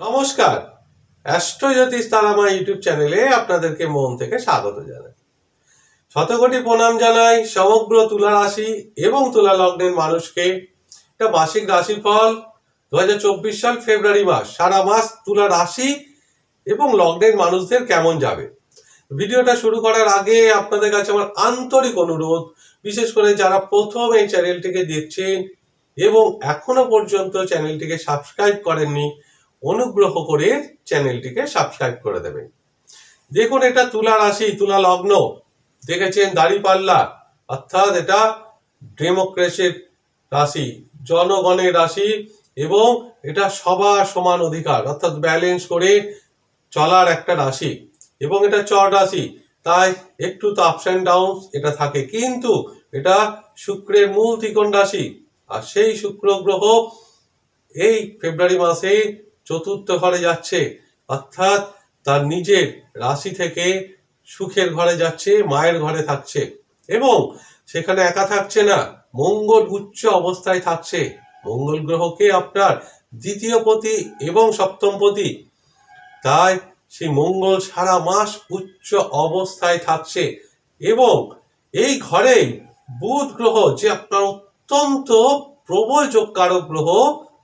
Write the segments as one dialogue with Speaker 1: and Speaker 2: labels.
Speaker 1: নমস্কার। অ্যাস্ট্রোজ্যোতিষ তারামা ইউটিউব চ্যানেলে আপনাদেরকে মন থেকে স্বাগত জানাই। শতকোটি প্রণাম জানাই সমগ্র তুলা রাশি এবং তুলা লগ্নের মানুষকে। এটা মাসিক রাশিফল। দু হাজার চব্বিশ সাল ফেব্রুয়ারি মাস, সারা মাস তুলা রাশি এবং লগ্নের মানুষদের কেমন যাবে? ভিডিওটা শুরু করার আগে আপনাদের কাছে আমার আন্তরিক অনুরোধ, বিশেষ করে যারা প্রথম এই চ্যানেলটিকে দেখছেন এবং এখনও পর্যন্ত চ্যানেলটিকে সাবস্ক্রাইব করেননি অনুগ্রহ করে চ্যানেলটিকে সাবস্ক্রাইব করে দেবেন। দেখুন এটা তুলা রাশি, তুলা লগ্ন। দেখেছেন দাড়িপাল্লা অর্থাৎ এটা ডেমোক্রেসির রাশি, জনগণের রাশি এবং এটা সবার সমান অধিকার। অর্থাৎ ব্যালেন্স করে চলার একটা রাশি এবং এটা চর রাশি। তাই একটু তো আপস অ্যান্ড ডাউন এটা থাকে। কিন্তু এটা শুক্রের মূল ত্রিকোণ রাশি। আর সেই শুক্র গ্রহ এই ফেব্রুয়ারি মাসে চতুর্থ ঘরে যাচ্ছে। অর্থাৎ তার নিজের রাশি থেকে সুখের ঘরে যাচ্ছে, মায়ের ঘরে থাকছে। এবং সেখানে একা থাকছে না, মঙ্গল উচ্চ অবস্থায় থাকছে। মঙ্গল গ্রহকে আপনার দ্বিতীয় পতি এবং সপ্তম পতি। তাই সেই মঙ্গল সারা মাস উচ্চ অবস্থায় থাকছে এবং এই ঘরে বুধ গ্রহ যে আপনার অত্যন্ত প্রবল যোগ কারক গ্রহ,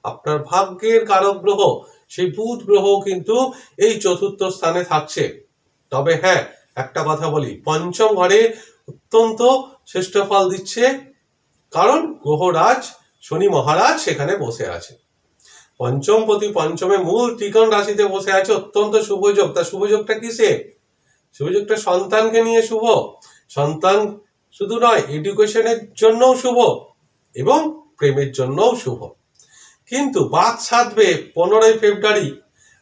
Speaker 1: আপনার ভাগ্যের কারক গ্রহ সেই বুধ গ্রহ কিন্তু এই চতুর্থ স্থানে থাকছে। তবে হ্যাঁ একটা কথা বলি, পঞ্চম ঘরে অত্যন্ত শ্রেষ্ঠ ফল দিচ্ছে, কারণ গ্রহরাজ শনি মহারাজ সেখানে বসে আছে। পঞ্চম প্রতি পঞ্চমে মূল ত্রিকোণ রাশিতে বসে আছে অত্যন্ত শুভযোগ তা শুভযোগটা কিসে? শুভযোগটা সন্তানকে নিয়ে শুভ। সন্তান শুধু নয় এডুকেশনের জন্যও শুভ এবং প্রেমের জন্যও শুভ। কিন্তু বাদ সাধবে পনেরোই ফেব্রুয়ারি।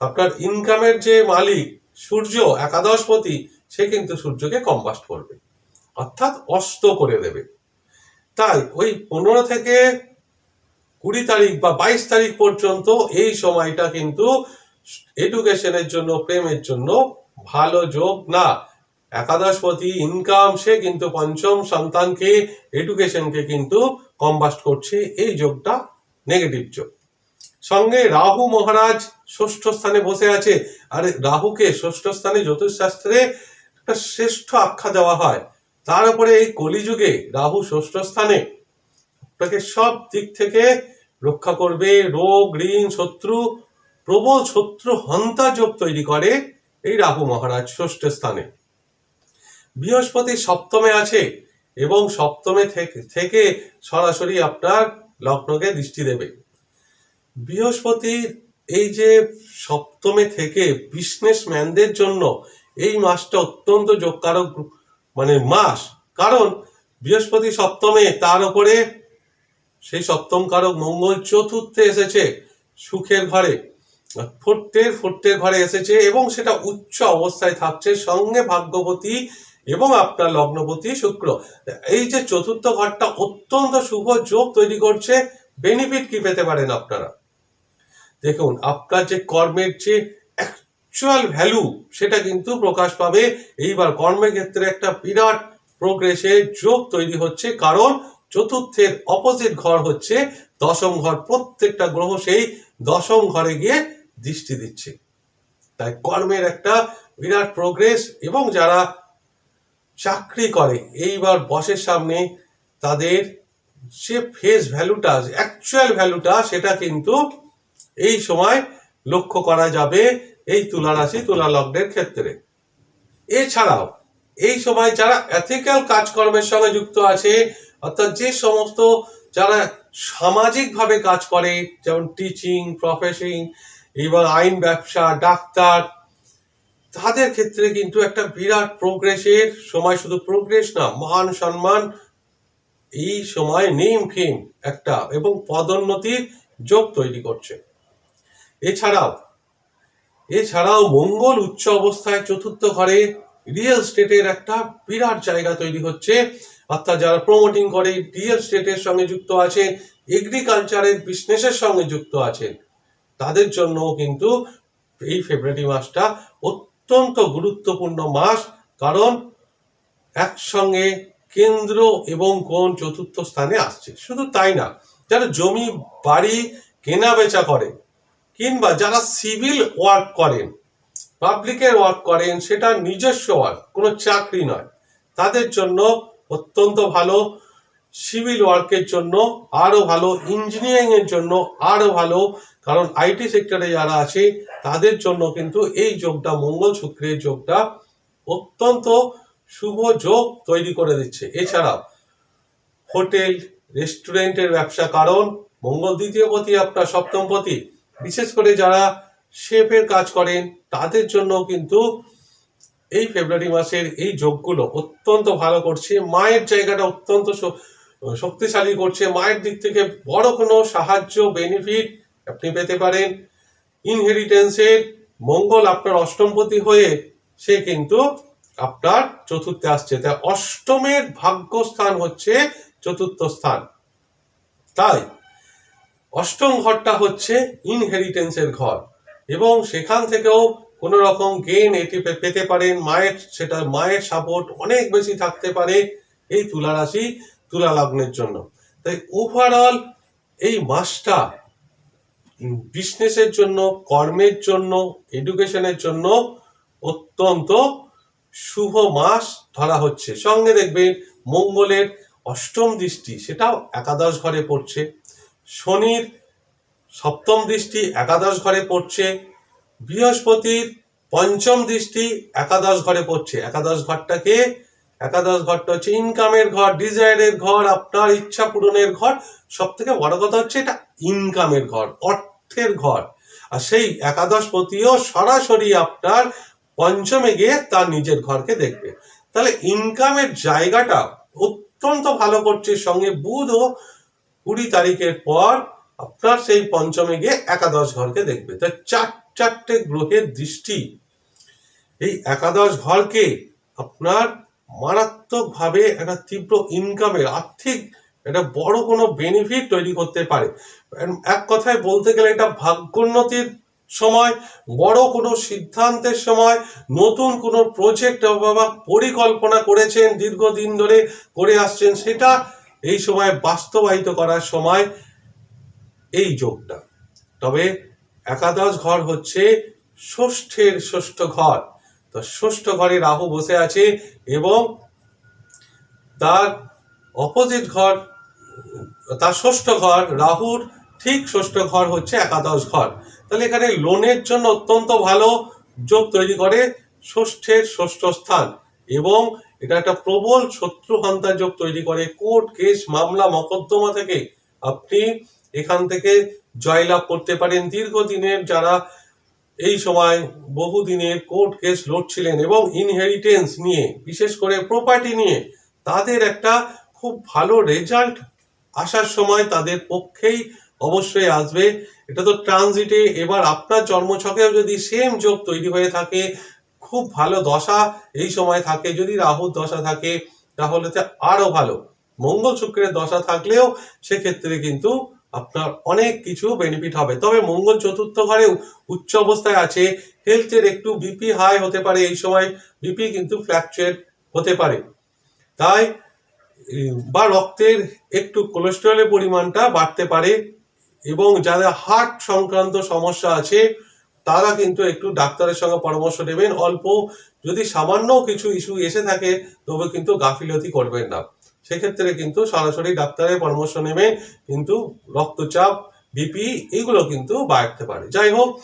Speaker 1: আপনার ইনকামের যে মালিক, সূর্য, একাদশপতি, সে কিন্তু সূর্যকে কম্বাস্ট করবে। অর্থাৎ অস্ত করে দেবে। তাই ওই পনেরো থেকে কুড়ি তারিখ বা বাইশ তারিখ পর্যন্ত এই সময়টা কিন্তু এডুকেশনের জন্য, প্রেমের জন্য ভালো যোগ না। একাদশপতি ইনকাম সে কিন্তু পঞ্চম সন্তানকে এডুকেশনকে কিন্তু কম্বাস্ট করছে। এই যোগটা নেগেটিভ যোগ সঙ্গে রাহু মহারাজ ষষ্ঠ স্থানে বসে আছে। আর, রাহুকে ষষ্ঠ স্থানে জ্যোতিষশাস্ত্রে একটা শ্রেষ্ঠ আখ্যা দেওয়া হয়। তার উপরে এই কলিযুগে রাহু ষষ্ঠ স্থানে। আপনাকে সব দিক থেকে রক্ষা করবে। রোগ, ঋণ, শত্রু, প্রবল শত্রু হন্তা যোগ তৈরি করে এই রাহু মহারাজ ষষ্ঠ স্থানে। বৃহস্পতি সপ্তমে আছে এবং সপ্তমে থেকে- থেকে সরাসরি আপনার লগ্নকে দৃষ্টি দেবে। বৃহস্পতির এই যে সপ্তমে থেকে বিজনেসম্যানদের জন্য এই মাসটা অত্যন্ত যোগকারক মানে মাস। কারণ বৃহস্পতি সপ্তমে তার উপরে সেই সপ্তম কারক মঙ্গল চতুর্থে এসেছে সুখের ঘরে ফোর্টের ফোর্টের ঘরে এসেছে এবং সেটা উচ্চ অবস্থায় থাকছে। সঙ্গে ভাগ্যবতী এবং আপনার লগ্নপতি শুক্র। এই যে চতুর্থ ঘরটা অত্যন্ত শুভ যোগ তৈরি করছে বেনিফিট কি পেতে পারেন আপনারা? দেখুন, আপনার যে কর্মের যে অ্যাকচুয়াল ভ্যালু সেটা কিন্তু প্রকাশ পাবে। এইবার কর্মের ক্ষেত্রে একটা বিরাট প্রোগ্রেসের যোগ তৈরি হচ্ছে, কারণ চতুর্থের অপোজিট ঘর হচ্ছে, দশম ঘর প্রত্যেকটা গ্রহ সেই দশম ঘরে গিয়ে দৃষ্টি দিচ্ছে। তাই কর্মের একটা বিরাট প্রোগ্রেস এবং যারা চাকরি করে। এইবার বসের সামনে তাদের যে ফেস ভ্যালুটা অ্যাকচুয়াল ভ্যালুটা সেটা কিন্তু এই সময় লক্ষ্য করা যাবে এই তুলা রাশি তুলা লগ্নের ক্ষেত্রে। এছাড়াও, এই সময় যারা এথিক্যাল কাজকর্মের সঙ্গে যুক্ত আছে, অর্থাৎ যে সমস্ত যারা সামাজিকভাবে কাজ করে, যেমন টিচিং প্রফেসিং এবার আইন ব্যবসা, ডাক্তার তাদের ক্ষেত্রে কিন্তু একটা বিরাট প্রোগ্রেসের সময় শুধু প্রোগ্রেস না, মান সম্মান, এই সময় নেম ফেম একটা এবং পদোন্নতির যোগ তৈরি করছে। এছাড়াও এছাড়াও মঙ্গল উচ্চ অবস্থায় চতুর্থ ঘরে রিয়েল স্টেটের একটা বিরাট জায়গা তৈরি হচ্ছে। অর্থাৎ যারা প্রমোটিং করে রিয়েল স্টেটের সঙ্গে যুক্ত আছে এগ্রিকালচারের বিজনেসের সঙ্গে যুক্ত আছেন, তাদের জন্য কিন্তু এই ফেব্রুয়ারি মাসটা অত্যন্ত গুরুত্বপূর্ণ মাস, কারণ একসঙ্গে কেন্দ্র এবং কোন চতুর্থ স্থানে আসছে। শুধু তাই না, যারা জমি, বাড়ি কেনা বেচা করে কিংবা যারা সিভিল ওয়ার্ক করেন, পাবলিকের ওয়ার্ক করেন, সেটা নিজস্ব ওয়ার্ক, কোনো চাকরি নয়। তাদের জন্য অত্যন্ত ভালো। সিভিল ওয়ার্কের জন্য আরও ভালো ইঞ্জিনিয়ারিংয়ের জন্য আরও ভালো। কারণ আইটি সেক্টরে যারা আছে, তাদের জন্য কিন্তু এই যোগটা, মঙ্গল শুক্রের যোগটা অত্যন্ত শুভ যোগ তৈরি করে দিচ্ছে। এছাড়াও হোটেল রেস্টুরেন্টের ব্যবসা, কারণ মঙ্গল দ্বিতীয় পতি আপনার সপ্তম পতি বিশেষ করে যারা শেফের কাজ করেন, তাদের জন্য কিন্তু এই ফেব্রুয়ারি মাসের এই যোগগুলো অত্যন্ত ভালো করছে। মায়ের জায়গাটা অত্যন্ত শক্তিশালী করছে। মায়ের দিক থেকে বড় কোনো সাহায্য বেনিফিট আপনি পেতে পারেন। ইনহেরিটেন্সের মঙ্গল আপনার অষ্টমপতি হয়ে, সে কিন্তু আপনার চতুর্থে আসছে। তাই অষ্টমের ভাগ্যস্থান হচ্ছে চতুর্থ স্থান। তাই অষ্টম ঘরটা হচ্ছে ইনহেরিটেন্সের ঘর এবং সেখান থেকেও কোনো রকম গেন এটি পেতে পারেন। মায়ের, সেটা মায়ের সাপোর্ট অনেক বেশি থাকতে পারে। এই তুলা রাশি তুলা লগ্নের জন্য। তাই ওভারঅল এই মাসটা বিজনেসের জন্য, কর্মের জন্য এডুকেশনের জন্য অত্যন্ত শুভ মাস ধরা হচ্ছে। সঙ্গে দেখবেন মঙ্গলের অষ্টম দৃষ্টি, সেটাও একাদশ ঘরে পড়ছে। শনির সপ্তম দৃষ্টি একাদশ ঘরে পড়ছে। বৃহস্পতির পঞ্চম দৃষ্টি একাদশ ঘরে পড়ছে। একাদশ ঘরটাকে একাদশ ঘরটা হচ্ছে ইনকামের ঘর, ডিজায়ারের ঘর, আপনার ইচ্ছা পূরণের ঘর। সব থেকে বড় কথা হচ্ছে এটা ইনকামের ঘর, অর্থের ঘর। আর সেই একাদশ পতিও সরাসরি আপনার পঞ্চমে গিয়ে তার নিজের ঘরকে দেখবে। তাহলে ইনকামের জায়গাটা অত্যন্ত ভালো করছে। সঙ্গে বুধও কুড়ি তারিখের পর আপনার সেই পঞ্চমে গিয়ে একাদশ ঘরকে দেখবে। তা চার, চারটে গ্রহের দৃষ্টি। এই একাদশ ঘরকে আপনার মারাত্মকভাবে একটা তীব্র ইনকামের আর্থিক একটা বড় কোনো বেনিফিট তৈরি করতে পারে। এক কথায় বলতে গেলে এটা ভাগ্যোন্নতির সময়, বড় কোনো সিদ্ধান্তের সময়, নতুন কোনো প্রজেক্ট বা পরিকল্পনা করেছেন, দীর্ঘদিন ধরে করে আসছেন, সেটা এই সময় বাস্তবায়িত করার সময় এই যোগটা। তবে একাদশ ঘর হচ্ছে ষষ্ঠের ষষ্ঠ ঘর। তো ষষ্ঠ ঘরে রাহু বসে আছে এবং তার অপোজিট ঘর, তার ষষ্ঠ ঘর, রাহুর ঠিক ষষ্ঠ ঘর হচ্ছে একাদশ ঘর। তাহলে এখানে লোনের জন্য অত্যন্ত ভালো যোগ তৈরি করে ষষ্ঠের ষষ্ঠ স্থান এবং এটা একটা প্রবল শত্রু হন্তা যোগ তৈরি করে। কোর্ট কেস, মামলা, মকদ্দমা থেকে আপনি এখান থেকে জয়লাভ করতে পারেন। দীর্ঘদিনের যারা এই সময় বহুদিনের কোর্ট কেস লড়ছিলেন এবং ইনহেরিটেন্স নিয়ে, বিশেষ করে প্রপার্টি নিয়ে তাদের একটা খুব ভালো রেজাল্ট আসার সময় তাদের পক্ষেই অবশ্যই আসবে। এটা তো ট্রানজিটে এবার আপনার জন্মছকেও যদি সেম যোগ তৈরি হয়ে থাকে, খুব ভালো দশা এই সময় থাকে। যদি রাহুর দশা থাকে, তাহলে তো আরও ভালো। মঙ্গল শুক্রের দশা থাকলেও সেক্ষেত্রে কিন্তু আপনার অনেক কিছু বেনিফিট হবে। তবে মঙ্গল চতুর্থ ঘরেও উচ্চ অবস্থায় আছে। হেলথের একটু বিপি হাই হতে পারে এই সময়। বিপি কিন্তু ফ্ল্যাকচুয়েট হতে পারে। তাই বা রক্তের একটু কোলেস্টেরলের পরিমাণটা বাড়তে পারে এবং যাদের হার্ট সংক্রান্ত সমস্যা আছে, তারা কিন্তু একটু ডাক্তারের সঙ্গে পরামর্শ নেবেন অল্প যদি সামান্য কিছু ইস্যু এসে থাকে, তবে কিন্তু গাফিলতি করবেন না। সেক্ষেত্রে কিন্তু সরাসরি ডাক্তারের পরামর্শ নেবে, কিন্তু রক্তচাপ বিপি এইগুলো কিন্তু বাড়তে পারে। যাই হোক,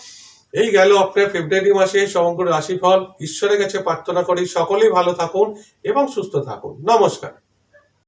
Speaker 1: এই গেল আপনার ফেব্রুয়ারি মাসে সমগ্র রাশিফল। ঈশ্বরের কাছে প্রার্থনা করি, সকলেই ভালো থাকুন এবং সুস্থ থাকুন। নমস্কার।